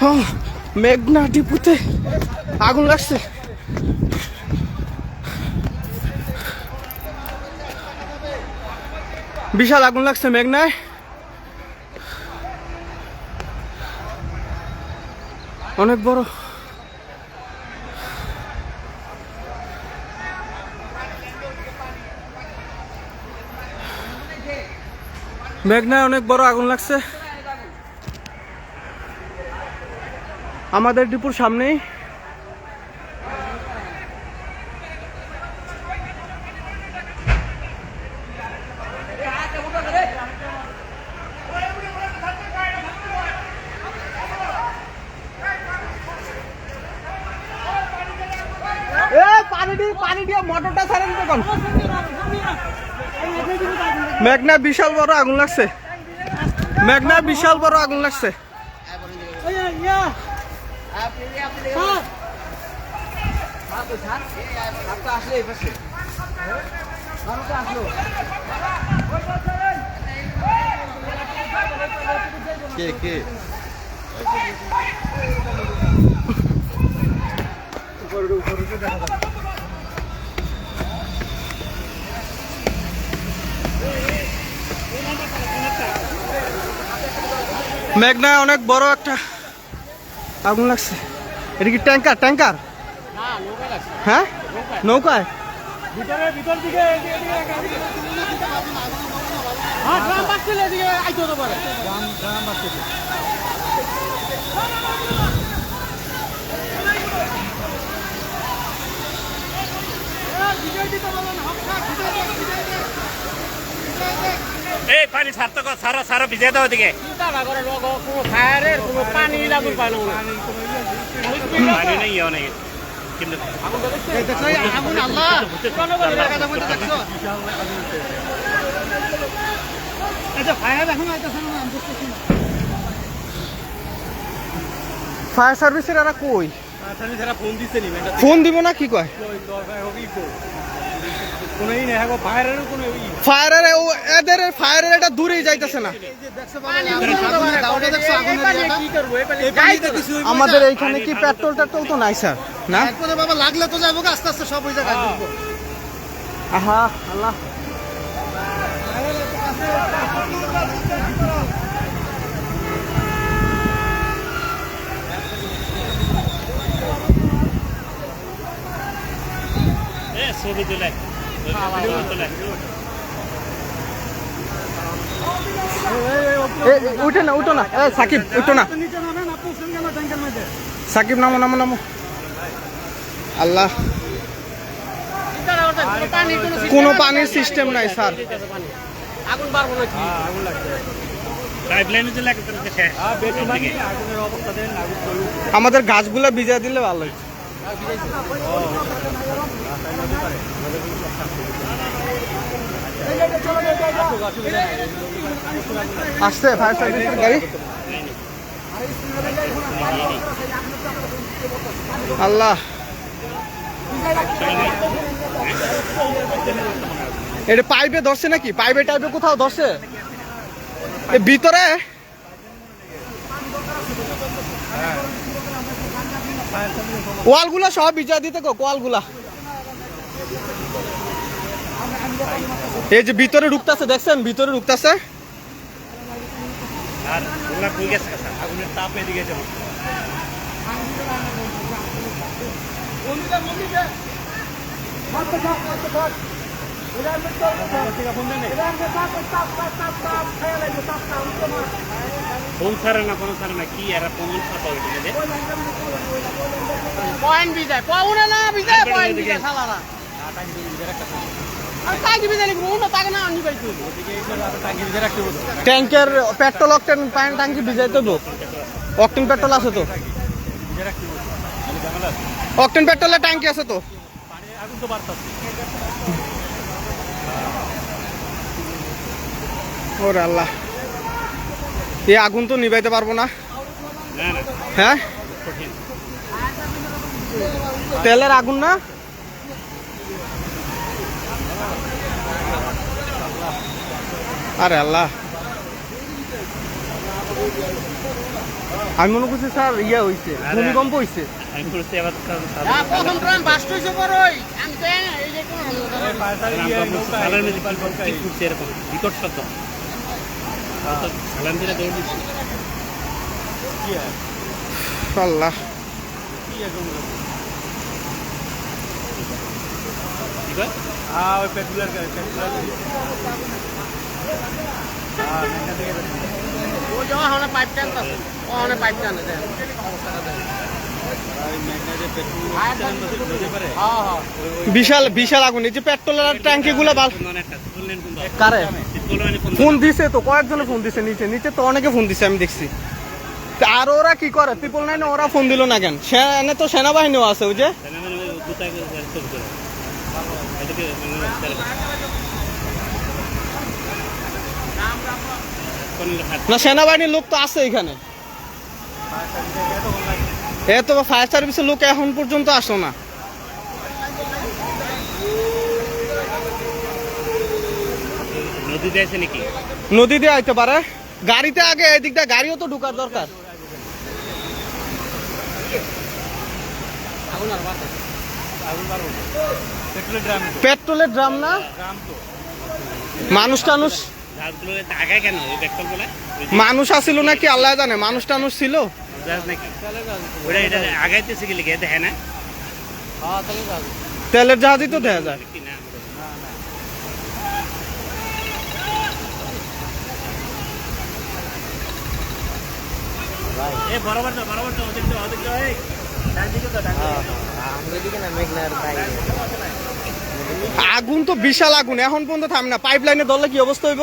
হ্যাঁ, মেঘনা ডিপুতে আগুন লাগছে। বিশাল আগুন লাগছে মেঘনায়। অনেক বড়। মেঘনায় অনেক বড় আগুন লাগছে। আমাদের ডিপুর সামনেই। মেঘনা বিশাল বড় আগুন লাগছে। মেঘনা বিশাল বড় আগুন লাগছে। কে কে? মেঘনায় অনেক বড় একটা আগুন লাগছে। এটা কি ট্যাঙ্কার? ট্যাঙ্কার? হ্যাঁ? নৌকায়? ভিতরে ভিতর দিকে এদিকে, এদিকে, এদিকে, এদিকে। হ্যাঁ, ড্রাম বাজছিল, এদিকে আইতে হতে পারে। এই পানি কর সারা সারা ভিজে দাও দিকে পানি লাগুন নেই। কিন্তু আগুন আল্লাহ ফায়ার সার্ভিসের এরা কই যারা ফোন দিব না কি কয়? ফায়ারের ই এদের ফায়ারের এটা দূরেই যাইতেছে না। কি করব আমাদের এইখানে কি পেট্রোল টেট্রোল তো নাই স্যার না? বাবা লাগলে তো যাব আস্তে আস্তে সব ওই জায়গায়। আহা। আল্লাহ। ছবি তুলে। উঠে না উঠো না সাকিব উঠো না সাকিব নামো নামো নামো আল্লাহ কোনো পানির সিস্টেম নাই স্যার আমাদের গাছগুলা ভিজা দিলে ভালো হইতো। আসছে ফায়ার সার্ভিসের গাড়ি? আল্লাহ। এটা পাইপে ধরছে নাকি? পাইপে টাইপে কোথাও ধরছে? ভিতরে? ওয়ালগুলা সব বিচার দিতে কো ওয়ালগুলা এই যে ভিতরে ঢুকতেছে দেখছেন? ভিতরে ঢুকতেছে। আর ওগুলা কই গেছে আগুনের তাপ এদিকে যাব ফোন ছাড়ে না কোনো ছাড়ে না কি এরা প্রমাণ ছাপা ওইটা পয়েন্ট বিজায়। পাউনা না বিজায় পয়েন্ট বিজায় শালারা। ট্যাঙ্কের পেট্রোল, অকটেন পানি ট্যাঙ্কি ভিজাই তো অকটেন পেট্রোল আছে তো? অকটেন পেট্রোলের ট্যাঙ্কি আছে তো? ওরে আল্লাহ। এই আগুন তো নিভাইতে পারব না। হ্যাঁ? তেলের আগুন না? আরে আল্লাহ। আমি মনে করছি স্যার ইয়ে হইছে ভূমিকম্প হয়েছে বড়ই আমি তো এই যে কোন সালার মধ্যে কি ফুটছে এরকম? বিকট শব্দ। সালান দিলে দৌড় দিচ্ছি। আল্লাহ। বিশাল বিশাল আগুন। এই যে পেট্রোলের ট্যাঙ্কি গুলো কারে? ফোন দিছে তো কয়েকজনে ফোন দিছে নিচে। নিচে তো অনেকে ফোন দিছে আমি দেখছি। আর ওরা কি করে? ট্রিপল নাইনে ওরা ফোন দিল না কেন? সেনে তো সেনাবাহিনীও আছে ওই যে তাহলে মানে দুটা করে ছবি করে এটাকে মানে কোন হাত না সেনাবাহিনীর লোক তো আছে এখানে। এ তো ফায়ার সার্ভিসের লোক এখন পর্যন্ত আসো না। নদীতে আছে নাকি? নদী দিয়ে আইতে পারে। গাড়িতে আগে এদিক দিয়ে গাড়িও তো ঢুকার দরকার। পেট্রোলের ড্রাম না? মানুষ টানুষ মানুষ আসিল নাকি আল্লাহ জানে মানুষ টানুষ ছিল। জাহাজ নাকি? ওটা এটা আগাইতেছে কি লিখে? দেখে না? তেলের জাহাজই তো দেখা যায়। এ বরাবর তো বরাবর তো ওদিক তো ওদিক তো এই। ডান দিকে তো ডান দিকে আগুন তো বিশাল আগুন এখন পর্যন্ত থাম না। পাইপ লাইনে ধরলে কি অবস্থা হইব?